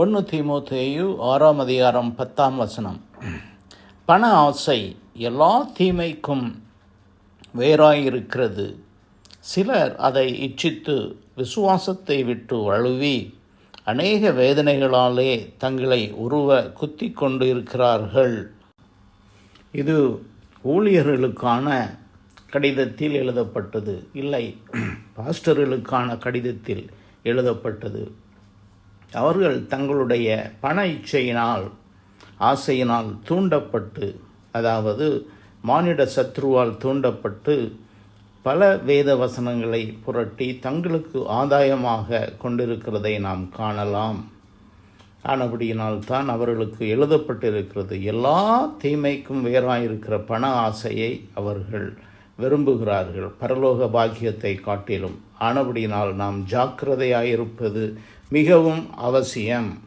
ஒன்று தீமோத்தேயு ஆறாம் அதிகாரம் பத்தாம் வசனம். பண ஆசை எல்லா தீமைக்கும் வேறாயிருக்கிறது. சிலர் அதை இச்சித்து விசுவாசத்தை விட்டு வழுவி அநேக வேதனைகளாலே தங்களை உருவ குத்தி கொண்டு இருக்கிறார்கள் இது ஊழியர்களுக்கான கடிதத்தில் எழுதப்பட்டது. இல்லை பாஸ்டர்களுக்கான கடிதத்தில் எழுதப்பட்டது. அவர்கள் தங்களுடைய பண இச்சையினால் ஆசையினால் தூண்டப்பட்டு அதாவது மானிட சத்ருவால் தூண்டப்பட்டு பல வேத வசனங்களை புரட்டி தங்களுக்கு ஆதாயமாக கொண்டிருக்கிறதை நாம் காணலாம். ஆனபடியினால்தான் அவர்களுக்கு எழுதப்பட்டிருக்கிறது. எல்லா தீமைக்கும் வேறாயிருக்கிற பண ஆசையை அவர்கள் விரும்புகிறார்கள். பரலோக பாக்கியத்தை காட்டிலும் ஆனபடியினால் நாம் ஜாக்கிரதையாயிருப்பது மிகவும் அவசியம்.